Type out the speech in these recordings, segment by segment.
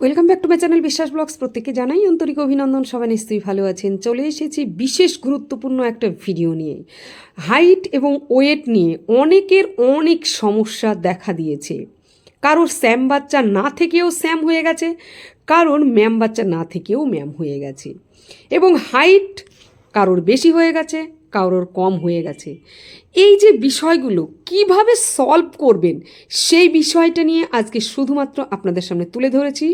Welcome back to my channel Biswas vlogs প্রত্যেককে জানাই আন্তরিক অভিনন্দন। সবাই নিশ্চয়ই ভালো আছেন। চলে এসেছি বিশেষ গুরুত্বপূর্ণ একটা ভিডিও নিয়ে। হাইট এবং ওয়েট নিয়ে অনেকের অনেক সমস্যা দেখা দিয়েছে। কারোর স্যাম বাচ্চা না থেকেও স্যাম হয়ে গেছে, কারোর ম্যাম বাচ্চা না থেকেও ম্যাম হয়ে গেছে। এবং হাইট কারোর বেশি হয়ে গেছে কারোর কম হয়ে গেছে। এই যে বিষয়গুলো, কীভাবে সলভ করবেন, সেই বিষয়টা নিয়ে আজকে শুধুমাত্র আপনাদের সামনে তুলে ধরেছি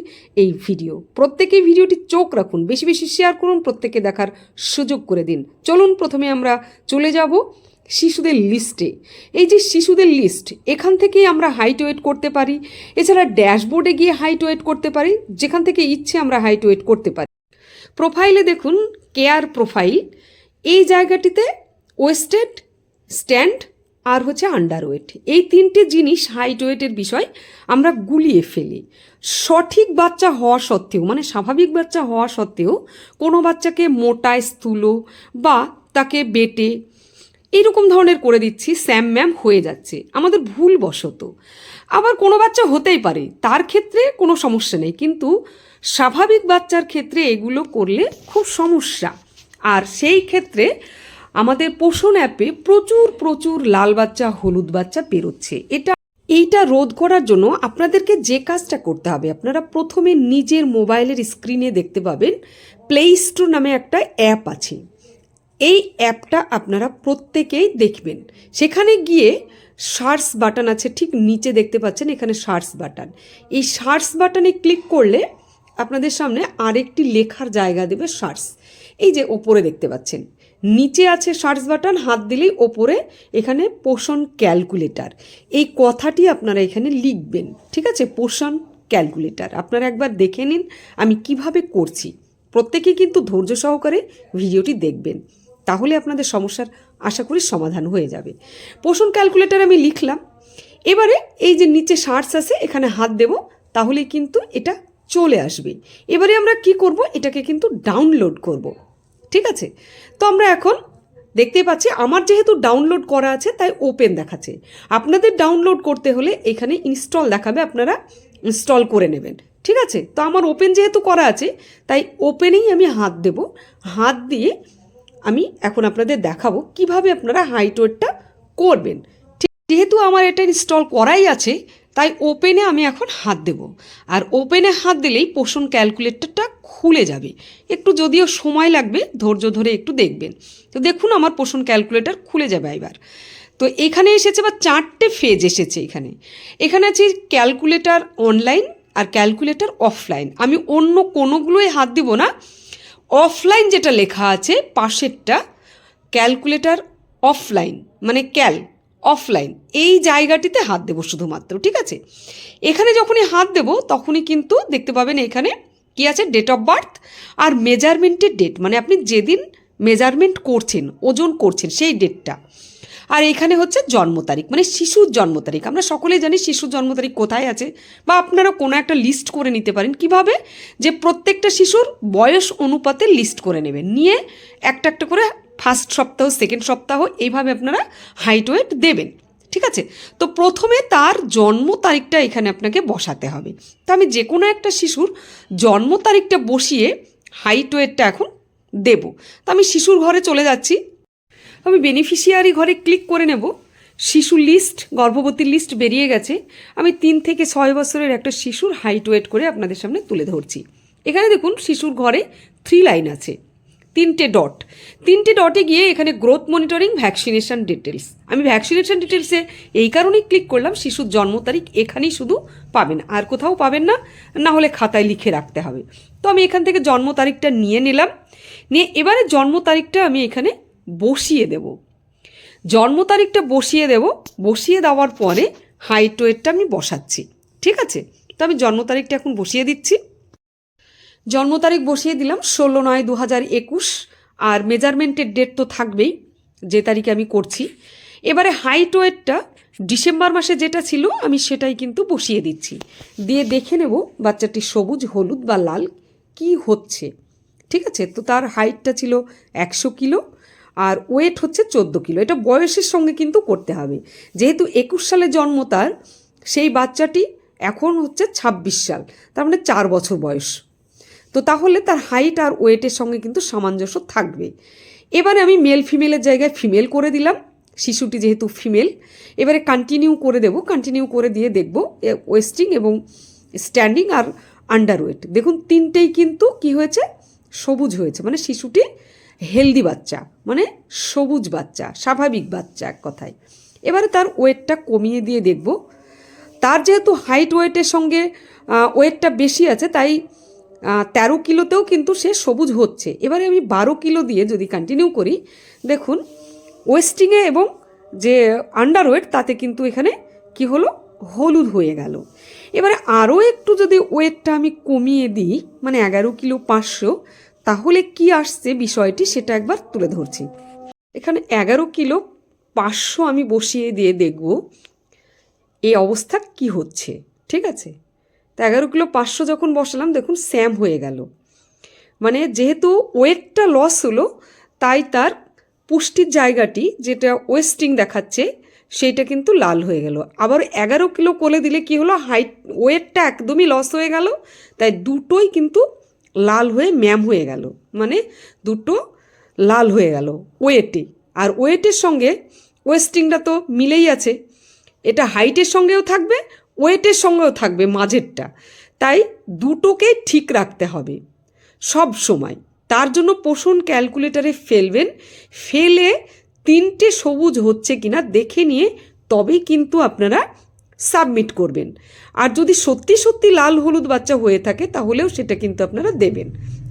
এই ভিডিও প্রত্যেকেই ভিডিওটি চোখ রাখুন, বেশি বেশি শেয়ার করুন প্রত্যেকে দেখার সুযোগ করে দিন। চলুন প্রথমে আমরা চলে যাব শিশুদের লিস্টে এই যে শিশুদের লিস্ট এখান থেকেই আমরা হাইট ওয়েট করতে পারি, এছাড়া ড্যাশবোর্ডে গিয়ে হাইট ওয়েট করতে পারি, যেখান থেকে ইচ্ছে আমরা হাইট ওয়েট করতে পারি। প্রোফাইলে দেখুন কেয়ার প্রোফাইল এই জায়গাটিতে ওয়েস্টেড, স্ট্যান্ড আর হচ্ছে আন্ডারওয়েট। এই তিনটে জিনিস হাইট ওয়েটের বিষয় আমরা গুলিয়ে ফেলি। সঠিক বাচ্চা হওয়া সত্ত্বেও মানে স্বাভাবিক বাচ্চা হওয়া সত্ত্বেও কোনো বাচ্চাকে মোটায় স্থূল বা তাকে বেটে এইরকম ধরনের করে দিচ্ছি, স্যাম ম্যাম হয়ে যাচ্ছে। আমাদের ভুলবশত। আবার কোনো বাচ্চা হতেই পারে, তার ক্ষেত্রে কোনো সমস্যা নেই। কিন্তু স্বাভাবিক বাচ্চার ক্ষেত্রে এগুলো করলে খুব সমস্যা। আর সেই ক্ষেত্রে আমাদের পোষণ অ্যাপে প্রচুর প্রচুর লাল বাচ্চা, হলুদ বাচ্চা বেরোচ্ছে। এটা, এইটা রোধ করার জন্য আপনাদেরকে যে কাজটা করতে হবে, আপনারা প্রথমে নিজের মোবাইলের স্ক্রিনে দেখতে পাবেন প্লে স্টোর নামে একটা অ্যাপ আছে। এই অ্যাপটা আপনারা প্রত্যেকেই দেখবেন। সেখানে গিয়ে সার্চ বাটন আছে, ঠিক নিচে দেখতে পাচ্ছেন এখানে সার্চ বাটন এই সার্চ বাটনে ক্লিক করলে আপনাদের সামনে আরেকটি লেখার জায়গা দেবে সার্চ এই যে ওপরে দেখতে পাচ্ছেন, নিচে আছে সার্চ বাটন, হাত দিলেই ওপরে এখানে পোষণ ক্যালকুলেটার। এই কথাটি আপনারা এখানে লিখবেন, ঠিক আছে? পোষণ ক্যালকুলেটর। আপনারা একবার দেখে নিন আমি কীভাবে করছি। প্রত্যেকে কিন্তু ধৈর্য সহকারে ভিডিওটি দেখবেন, তাহলে আপনাদের সমস্যার আশা করি সমাধান হয়ে যাবে। পোষণ ক্যালকুলেটার আমি লিখলাম। এবারে এই যে নিচে সার্চ আছে, এখানে হাত দেব তাহলে কিন্তু এটা চলে আসবে। এবারে আমরা কি করব? এটাকে কিন্তু ডাউনলোড করব। ঠিক আছে? তো আমরা এখন দেখতেই পাচ্ছি, আমার যেহেতু ডাউনলোড করা আছে, তাই ওপেন দেখাচ্ছে। আপনাদের ডাউনলোড করতে হলে এখানে ইনস্টল দেখাবে, আপনারা ইনস্টল করে নেবেন। ঠিক আছে? তো আমার ওপেন যেহেতু করা আছে, তাই ওপেনেই আমি হাত দেব। হাত দিয়ে আমি এখন আপনাদের দেখাবো কীভাবে আপনারা হাইট ওয়েটটা করবেন। যেহেতু আমার এটা ইনস্টল করাই আছে, তাই ওপেনে আমি এখন হাত দেব। আর ওপেনে হাত দিলেই পোষণ ক্যালকুলেটরটা খুলে যাবে। একটু যদিও সময় লাগবে, ধৈর্য ধরে একটু দেখবেন। তো দেখুন আমার পোষণ ক্যালকুলেটর খুলে যাবে এবার। তো এখানে এসেছে বা চারটে ফেজ এসেছে এখানে। এখানে আছে ক্যালকুলেটর অনলাইন আর ক্যালকুলেটর অফলাইন আমি অন্য কোনোগুলোই হাত দিব না। অফলাইন যেটা লেখা আছে, পাশেরটা ক্যালকুলেটর অফলাইন মানে ক্যাল অফলাইন এই জায়গাটিতে হাত দেবো শুধুমাত্র, ঠিক আছে? এখানে যখনই হাত দেব, তখনই কিন্তু দেখতে পাবেন এখানে কি আছে? ডেট অফ বার্থ আর মেজারমেন্টের ডেট মানে আপনি যেদিন মেজারমেন্ট করছেন, ওজন করছেন, সেই ডেটটা আর এখানে হচ্ছে জন্ম তারিখ মানে শিশুর জন্ম তারিখ। আমরা সকলেই জানি শিশুর জন্ম তারিখ কোথায় আছে, বা আপনারা কোনো একটা লিস্ট করে নিতে পারেন। কীভাবে? যে প্রত্যেকটা শিশুর বয়স অনুপাতে লিস্ট করে নেবেন। নিয়ে একটা একটা করে ফার্স্ট সপ্তাহ, সেকেন্ড সপ্তাহ, এইভাবে আপনারা হাইট ওয়েট দেবেন। ঠিক আছে? তো প্রথমে তার জন্ম তারিখটা এখানে আপনাকে বসাতে হবে। তো আমি যে কোনো একটা শিশুর জন্ম তারিখটা বসিয়ে হাইট ওয়েটটা এখন দেব। তো আমি শিশুর ঘরে চলে যাচ্ছি। আমি বেনিফিশিয়ারি ঘরে ক্লিক করে নেব। শিশু লিস্ট গর্ভবতীর লিস্ট বেরিয়ে গেছে। আমি তিন থেকে ছয় বছরের একটা শিশুর হাইট ওয়েট করে আপনাদের সামনে তুলে ধরছি। এখানে দেখুন, শিশুর ঘরে থ্রি লাইন আছে। তিনটে ডট তিনটে ডটে গিয়ে এখানে গ্রোথ মনিটরিং ভ্যাকসিনেশন ডিটেলস আমি ভ্যাকসিনেশন ডিটেলসে এই কারণেই ক্লিক করলাম, শিশুর জন্ম তারিখ এখানেই শুধু পাবেন, আর কোথাও পাবেন না না হলে খাতায় লিখে রাখতে হবে। তো আমি এখান থেকে জন্ম তারিখটা নিয়ে নিলাম। নিয়ে এবারে জন্ম তারিখটা আমি এখানে বসিয়ে দেব। জন্ম তারিখটা বসিয়ে দেব, বসিয়ে দেওয়ার পরে হাইট ওয়েটটা আমি বসাচ্ছি। ঠিক আছে? তো আমি জন্ম তারিখটা এখন বসিয়ে দিচ্ছি। জন্ম তারিখ বসিয়ে দিলাম ষোলো নয় দু হাজার একুশ, আর মেজারমেন্টের ডেট তো থাকবেই, যে তারিখে আমি করছি। এবারে হাইট ওয়েটটা ডিসেম্বর মাসে যেটা ছিল, আমি সেটাই কিন্তু বসিয়ে দিচ্ছি। দিয়ে দেখে নেব বাচ্চাটি সবুজ, হলুদ বা লাল কি হচ্ছে। ঠিক আছে? তো তার হাইটটা ছিল একশো কিলো, আর ওয়েট হচ্ছে চোদ্দ কিলো। এটা বয়সের সঙ্গে কিন্তু করতে হবে। যেহেতু একুশ সালে জন্ম তার, সেই বাচ্চাটি এখন হচ্ছে ছাব্বিশ সাল, তার মানে চার বছর বয়স। তো তাহলে তার হাইট আর ওয়েটের সঙ্গে কিন্তু সামঞ্জস্য থাকবে। এবারে আমি মেল ফিমেলের জায়গায় ফিমেল করে দিলাম। শিশুটি যেহেতু ফিমেল এবারে কন্টিনিউ করে দেব। কন্টিনিউ করে দিয়ে দেখব ওয়েস্টিং এবং স্ট্যান্ডিং আর আন্ডার ওয়েট দেখুন, তিনটেই কিন্তু কি হয়েছে? সবুজ হয়েছে। মানে শিশুটি হেলদি বাচ্চা মানে সবুজ বাচ্চা, স্বাভাবিক বাচ্চা এক কথায়। এবারে তার ওয়েটটা কমিয়ে দিয়ে দেখব। তার যেহেতু হাইট ওয়েটের সঙ্গে ওয়েটটা বেশি আছে, তাই তেরো কিলোতেও কিন্তু সে সবুজ হচ্ছে। এবারে আমি বারো কিলো দিয়ে যদি কন্টিনিউ করি, দেখুন ওয়েস্টিংয়ে এবং যে আন্ডার ওয়েট তাতে কিন্তু এখানে কি হলো? হলুদ হয়ে গেল। এবারে আরও একটু যদি ওয়েটটা আমি কমিয়ে দিই মানে এগারো কিলো পাঁচশো, তাহলে কি আসছে বিষয়টি সেটা একবার তুলে ধরছি। এখানে এগারো কিলো পাঁচশো আমি বসিয়ে দিয়ে দেখব এই অবস্থা কি হচ্ছে, ঠিক আছে? তো এগারো কিলো পাঁচশো যখন বসালাম, দেখুন, স্যাম হয়ে গেল। মানে যেহেতু ওয়েটটা লস হলো, তাই তার পুষ্টির জায়গাটি যেটা ওয়েস্টিং দেখাচ্ছে, সেইটা কিন্তু লাল হয়ে গেল। আবার এগারো কিলো কোলে দিলে কি হলো, হাইট, ওয়েটটা একদমই লস হয়ে গেল, তাই দুটোই কিন্তু লাল হয়ে ম্যাম হয়ে গেল। মানে দুটো লাল হয়ে গেল ওয়েটে। আর ওয়েটের সঙ্গে ওয়েস্টিংটা তো মিলেই আছে। এটা হাইটের সঙ্গেও থাকবে ওয়েটের সঙ্গেও থাকবে মাঝেরটা। তাই দুটোকেই ঠিক রাখতে হবে। সব সময়। তার জন্য পোষণ ক্যালকুলেটারে ফেলবেন। ফেলে তিনটে সবুজ হচ্ছে কিনা দেখে নিয়ে তবেই কিন্তু আপনারা সাবমিট করবেন। আর যদি সত্যি সত্যি লাল হলুদ বাচ্চা হয়ে থাকে তাহলেও সেটা কিন্তু আপনারা দেবেন।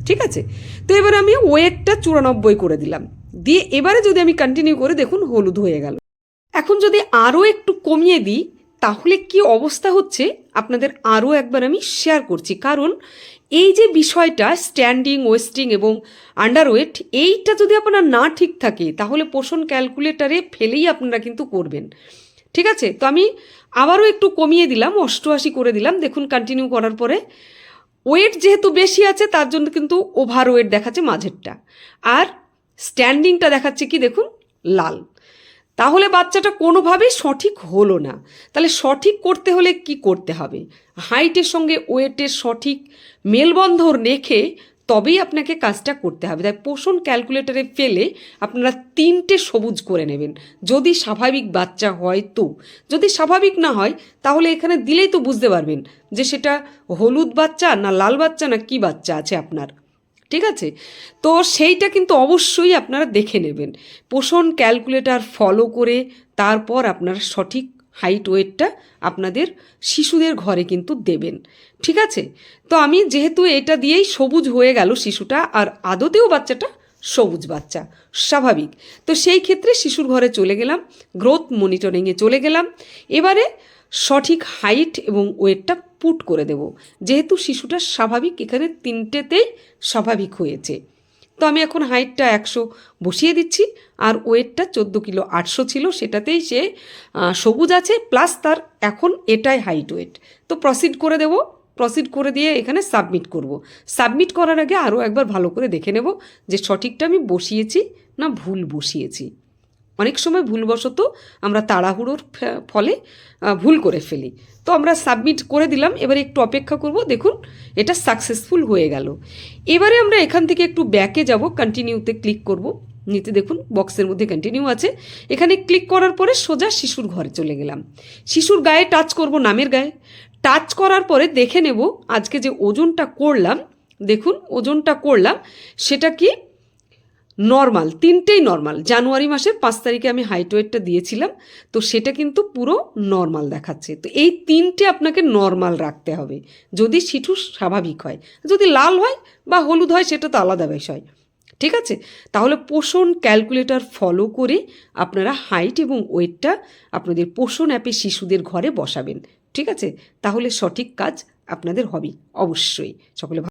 ঠিক আছে? তো এবার আমি ওয়েটটা চুরানব্বই করে দিলাম। দিয়ে এবারে যদি আমি কন্টিনিউ করে দেখুন হলুদ হয়ে গেল। এখন যদি আরও একটু কমিয়ে দিই তাহলে কি অবস্থা হচ্ছে? আপনাদের আরও একবার আমি শেয়ার করছি। কারণ এই যে বিষয়টা স্ট্যান্ডিং ওয়েস্টিং এবং আন্ডারওয়েট এইটা যদি আপনার না ঠিক থাকে, তাহলে পোষণ ক্যালকুলেটারে ফেলেই আপনারা কিন্তু করবেন। ঠিক আছে? তো আমি আবারও একটু কমিয়ে দিলাম, অষ্টআশি করে দিলাম। দেখুন কন্টিনিউ করার পরে ওয়েট যেহেতু বেশি আছে, তার জন্য কিন্তু ওভার ওয়েট দেখাচ্ছে মাঝেরটা। আর স্ট্যান্ডিংটা দেখাচ্ছে কি? দেখুন, লাল। তাহলে বাচ্চাটা কোনোভাবেই সঠিক হলো না। তাহলে সঠিক করতে হলে কি করতে হবে? হাইটের সঙ্গে ওয়েটের সঠিক মেলবন্ধন রেখে তবেই আপনাকে কাজটা করতে হবে। তাই পোষণ ক্যালকুলেটরে ফেলে আপনারা তিনটে সবুজ করে নেবেন। যদি স্বাভাবিক বাচ্চা হয় তো। যদি স্বাভাবিক না হয়, তাহলে এখানে দিলেই তো বুঝতে পারবেন যে সেটা হলুদ বাচ্চা না লাল বাচ্চা না কি বাচ্চা আছে আপনার। ঠিক আছে? তো সেইটা কিন্তু অবশ্যই আপনারা দেখে নেবেন। পোষণ ক্যালকুলেটার ফলো করে তারপর আপনারা সঠিক হাইট ওয়েটটা আপনাদের শিশুদের ঘরে কিন্তু দেবেন। ঠিক আছে? তো আমি যেহেতু এটা দিয়েই সবুজ হয়ে গেল শিশুটা, আর আদতেও বাচ্চাটা সবুজ বাচ্চা, স্বাভাবিক। তো সেই ক্ষেত্রে শিশুর ঘরে চলে গেলাম গ্রোথ মনিটরিংয়ে চলে গেলাম। এবারে সঠিক হাইট এবং ওয়েটটা পুট করে দেব। যেহেতু শিশুটা স্বাভাবিক, এখানে তিনটেতেই স্বাভাবিক হয়েছে। তো আমি এখন হাইটটা একশো বসিয়ে দিচ্ছি, আর ওয়েটটা চোদ্দ কিলো আটশো ছিল, সেটাতেই সে সবুজ আছে, প্লাস তার এখন এটাই হাইট ওয়েট। তো প্রসিড করে দেব, প্রসিড করে দিয়ে এখানে সাবমিট করব। সাবমিট করার আগে আরও একবার ভালো করে দেখে নেব যে সঠিকটা আমি বসিয়েছি না ভুল বসিয়েছি। অনেক সময় ভুলবশত আমরা তাড়াহুড়োর ফলে ভুল করে ফেলি। তো আমরা সাবমিট করে দিলাম, এবারে একটু অপেক্ষা করব, দেখুন এটা সাকসেসফুল হয়ে গেল। এবারে আমরা এখান থেকে একটু ব্যাকে যাব কন্টিনিউতে ক্লিক করব। নিচে দেখুন, বক্সের মধ্যে কন্টিনিউ আছে। এখানে ক্লিক করার পরে সোজা শিশুর ঘরে চলে গেলাম। শিশুর গায়ে টাচ করব, নামের গায়ে। টাচ করার পরে দেখে নেব, আজকে যে ওজনটা করলাম, দেখুন ওজনটা করলাম, সেটা কি? নর্মাল তিনটেই নর্মাল জানুয়ারি মাসের পাঁচ তারিখে আমি হাইট ওয়েটটা দিয়েছিলাম, তো সেটা কিন্তু পুরো নর্মাল দেখাচ্ছে। তো এই তিনটে আপনাকে নর্মাল রাখতে হবে। যদি শিশু স্বাভাবিক হয়, যদি লাল হয় বা হলুদ হয়, সেটা তো আলাদা বিষয়। ঠিক আছে? তাহলে পোষণ ক্যালকুলেটর ফলো করে আপনারা হাইট এবং ওয়েটটা আপনাদের পোষণ অ্যাপে শিশুদের ঘরে বসাবেন। ঠিক আছে? তাহলে সঠিক কাজ আপনাদের হবে, অবশ্যই। সকলে